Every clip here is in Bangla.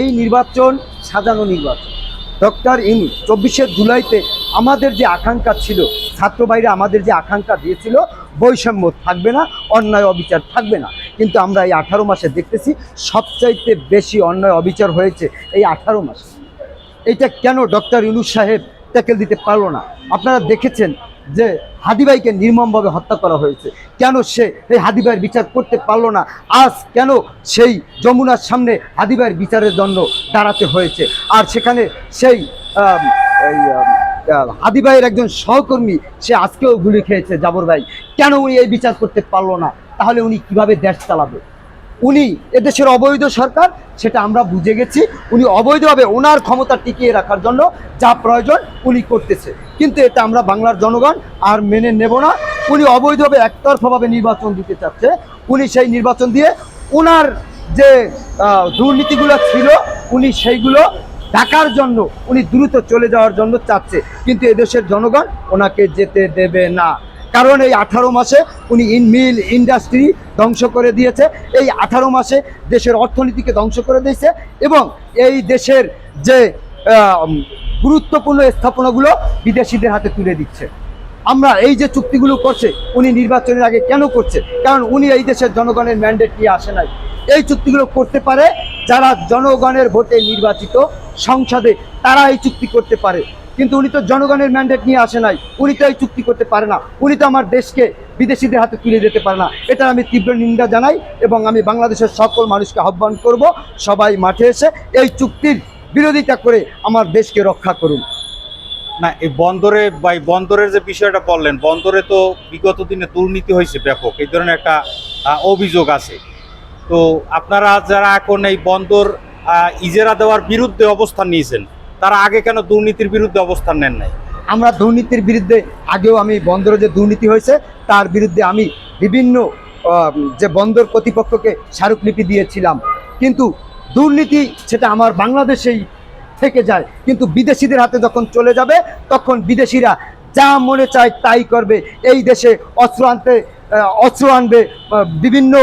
এই নির্বাচন, সাজানো নির্বাচন। ডক্টর ইনু চব্বিশে জুলাইতে আমাদের যে আকাঙ্ক্ষা ছিল, ছাত্র বাইরে আমাদের যে আকাঙ্ক্ষা দিয়েছিল, বৈষম্য থাকবে না, অন্যায় অবিচার থাকবে না। কিন্তু আমরা এই আঠারো মাসে দেখতেছি সবচাইতে বেশি অন্যায় অবিচার হয়েছে এই আঠারো মাসে। এইটা কেন ডক্টর ইউনুস সাহেব ট্যাকেল দিতে পারল না? আপনারা দেখেছেন যে হাদিবাইকে নির্মমভাবে হত্যা করা হয়েছে। কেন সে এই হাদিবাইয়ের বিচার করতে পারল না? আজ কেন সেই যমুনার সামনে হাদিবাইয়ের বিচারের জন্য দাঁড়াতে হয়েছে? আর সেখানে সেই হাদিবাইয়ের একজন সহকর্মী, সে আজকেও গুলি খেয়েছে জাবর ভাই। কেন উনি এই বিচার করতে পারল না? তাহলে উনি কীভাবে দেশ চালাবে? উনি এদেশের অবৈধ সরকার, সেটা আমরা বুঝে গেছি। উনি অবৈধভাবে ওনার ক্ষমতা টিকিয়ে রাখার জন্য যা প্রয়োজন উনি করতেছে। কিন্তু এটা আমরা বাংলার জনগণ আর মেনে নেব না। উনি অবৈধভাবে একতরফাভাবে নির্বাচন দিতে চাচ্ছে। উনি সেই নির্বাচন দিয়ে ওনার যে দুর্নীতিগুলো ছিল, উনি সেইগুলো ঢাকার জন্য, উনি দ্রুত চলে যাওয়ার জন্য চাচ্ছে। কিন্তু এদেশের জনগণ ওনাকে যেতে দেবে না। কারণ এই আঠারো মাসে উনি ইন মিল ইন্ডাস্ট্রি ধ্বংস করে দিয়েছে। এই আঠারো মাসে দেশের অর্থনীতিকে ধ্বংস করে দিয়েছে এবং এই দেশের যে গুরুত্বপূর্ণ স্থাপনাগুলো বিদেশিদের হাতে তুলে দিচ্ছে। আমরা এই যে চুক্তিগুলো করছে, উনি নির্বাচনের আগে কেন করছে? কারণ উনি এই দেশের জনগণের ম্যান্ডেট নিয়ে আসে নাই। এই চুক্তিগুলো করতে পারে, যারা জনগণের ভোটে নির্বাচিত সংসদে তারা এই চুক্তি করতে পারে। কিন্তু উনি তো জনগণের ম্যান্ডেট নিয়ে আসে নাই। উনি তো এই চুক্তি করতে পারে না। উনি তো আমার দেশকে, বিদেশিদের হাতে তুলে দিতে পারে না। এটা আমি তীব্র নিন্দা জানাই এবং আমি বাংলাদেশের সকল মানুষকে আহ্বান করব, সবাই মাঠে এসে এই চুক্তির বিরোধিতা করে আমার দেশকে রক্ষা করুন। না, এই বন্দরে বা এই বন্দরের যে বিষয়টা বললেন, বন্দরে তো বিগত দিনে দুর্নীতি হয়েছে ব্যাপক। এই ধরনের একটা অভিযোগ আছে। তো আপনারা যারা এখন এই বন্দর ইজেরা দেওয়ার বিরুদ্ধে অবস্থান নিয়েছেন তারা আগে কেন দুর্নীতির বিরুদ্ধে অবস্থান নেন নাই? আমরা দুর্নীতির বিরুদ্ধে, আগেও আমি বন্দরে যে দুর্নীতি হয়েছে, তার বিরুদ্ধে আমি বিভিন্ন যে বন্দর কর্তৃপক্ষকে স্মারকলিপি দিয়েছিলাম। কিন্তু দুর্নীতি সেটা আমার বাংলাদেশেই থেকে যায়। কিন্তু বিদেশিদের হাতে যখন চলে যাবে, তখন বিদেশিরা যা মনে চায় তাই করবে। এই দেশে অস্ত্র আনতে অস্ত্র আনবে বিভিন্ন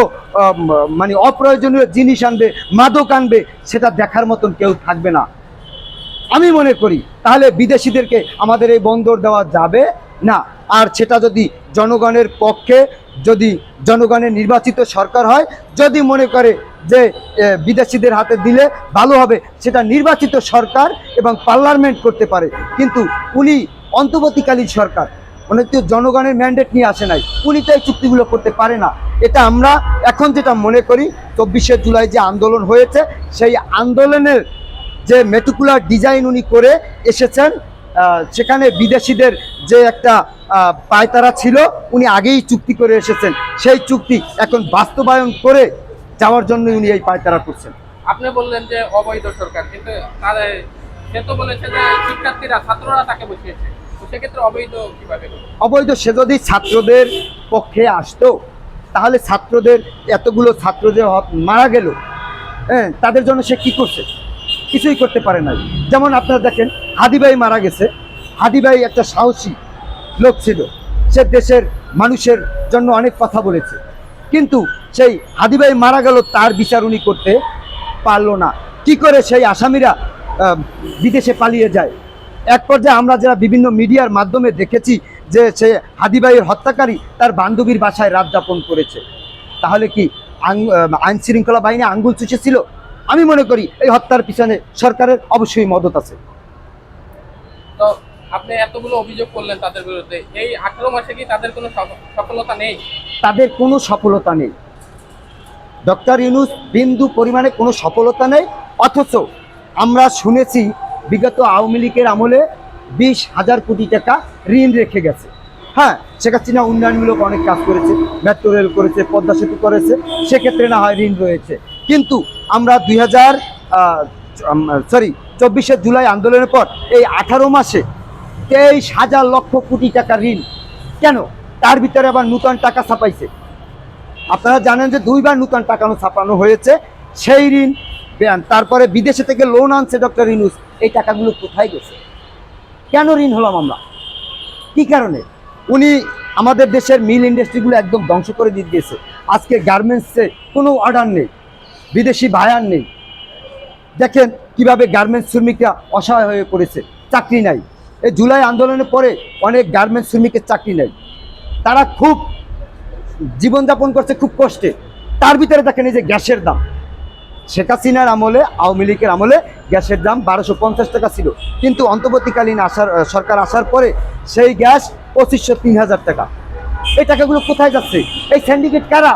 মানে অপ্রয়োজনীয় জিনিস আনবে, মাদক আনবে, সেটা দেখার মতন কেউ থাকবে না। আমি মনে করি, তাহলে বিদেশিদেরকে আমাদের এই বন্দর দেওয়া যাবে না। আর সেটা যদি জনগণের পক্ষে, যদি জনগণের নির্বাচিত সরকার হয়, যদি মনে করে যে বিদেশিদের হাতে দিলে ভালো হবে, সেটা নির্বাচিত সরকার এবং পার্লামেন্ট করতে পারে। কিন্তু উনি অন্তর্বর্তীকালীন সরকার, উনি তো জনগণের ম্যান্ডেট নিয়ে আসে নাই, উনি তো এই চুক্তিগুলো করতে পারে না। এটা আমরা এখন যেটা মনে করি, চব্বিশে জুলাই যে আন্দোলন হয়েছে, সেই আন্দোলনের যে মেটুকুলার ডিজাইন উনি করে এসেছেন সেখানে বিদেশিদের যে একটা পায়তারা ছিল উনি আগেই চুক্তি করে এসেছেন। সেই চুক্তি এখন বাস্তবায়ন করে যাওয়ার জন্য উনি এই পায়তারা করছেন। আপনি বললেন যে অবৈধ সরকার কিন্তু তাদের সে তো বলেছে যে শিক্ষার্থীরা ছাত্ররা তাকে বসিয়েছে। সেক্ষেত্রে অবৈধ কীভাবে অবৈধ সে যদি ছাত্রদের পক্ষে আসতো তাহলে ছাত্রদের এতগুলো ছাত্র যে মারা গেল। হ্যাঁ তাদের জন্য সে কি করছে? কিছুই করতে পারে নাই। যেমন আপনারা দেখেন, হাদিবাই মারা গেছে। হাদিবাই একটা সাহসী লোক ছিল। সে দেশের মানুষের জন্য অনেক কথা বলেছে। কিন্তু সেই হাদিবাই মারা গেল, তার বিচার উনি করতে পারল না। কি করে সেই আসামিরা বিদেশে পালিয়ে যায়? এক পর্যায়ে আমরা যারা বিভিন্ন মিডিয়ার মাধ্যমে দেখেছি যে সে হাদিবাইয়ের হত্যাকারী তার বান্ধবীর বাসায় রাত যাপন করেছে। তাহলে কি আইন শৃঙ্খলা বাহিনী আঙ্গুল চুষেছিল? আমি মনে করি এই হত্যার পিছনে সরকারের অবশ্যই মদত আছে। তো আপনি এতগুলো অভিযোগ করলেন তাদের বিরুদ্ধে এই আঠারো মাসে কি তাদের কোনো সফ- সফলতা নেই? তাদের কোনো সফলতা নেই। ডক্টর ইউনুস বিন্দু পরিমাণে কোনো সফলতা নেই অথচ আমরা শুনেছি বিগত আওয়ামী লীগের আমলে বিশ হাজার কোটি টাকা ঋণ রেখে গেছে। হ্যাঁ শেখ হাসিনা উন্নয়নমূলক অনেক কাজ করেছে মেট্রো রেল করেছে পদ্মা সেতু করেছে সেক্ষেত্রে না হয় ঋণ রয়েছে। কিন্তু আমরা দুই হাজার সরি, চব্বিশে জুলাই আন্দোলনের পর এই আঠারো মাসে তেইশ হাজার লক্ষ কোটি টাকা ঋণ। কেন? তার ভিতরে আবার নূতন টাকা ছাপাইছে। আপনারা জানেন যে দুইবার নূতন টাকা ছাপানো হয়েছে। সেই ঋণ তারপরে বিদেশে থেকে লোন আনছে ডক্টর ইনুস এই টাকাগুলো কোথায় গেছে? কেন ঋণ হলাম আমরা কি কারণে? উনি আমাদের দেশের মিল ইন্ডাস্ট্রিগুলো একদম ধ্বংস করে দিয়ে দিয়েছে। আজকে গার্মেন্টসে কোনো অর্ডার নেই। বিদেশি বায়ার নেই। দেখেন কীভাবে গার্মেন্টস শ্রমিকরা অসহায় হয়ে পড়েছে, চাকরি নাই। এই জুলাই আন্দোলনের পরে অনেক গার্মেন্টস শ্রমিকের চাকরি নেই। তারা খুব জীবনযাপন করছে খুব কষ্টে। তার ভিতরে দেখেন এই যে গ্যাসের দাম। শেখ হাসিনার আমলে, আওয়ামী লীগের আমলে গ্যাসের দাম বারোশো পঞ্চাশ টাকা ছিল। কিন্তু অন্তর্বর্তীকালীন আসার সরকার আসার পরে সেই গ্যাস পঁচিশশো তিন হাজার টাকা। এই টাকাগুলো কোথায় যাচ্ছে? এই সিন্ডিকেট কারা?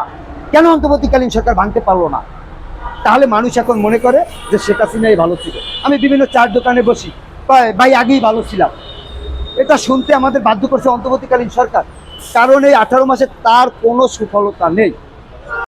কেন অন্তর্বর্তীকালীন সরকার ভাঙতে পারল না? তাহলে মানুষ এখন মনে করে যে শেখ হাসিনাই ভালো ছিল। আমি বিভিন্ন চার দোকানে বসি ভাই- আগেই ভালো ছিলাম। এটা শুনতে আমাদের বাধ্য করছে অন্তর্বর্তীকালীন সরকার। কারণ এই আঠারো মাসে তার কোনো সুফলতা নেই।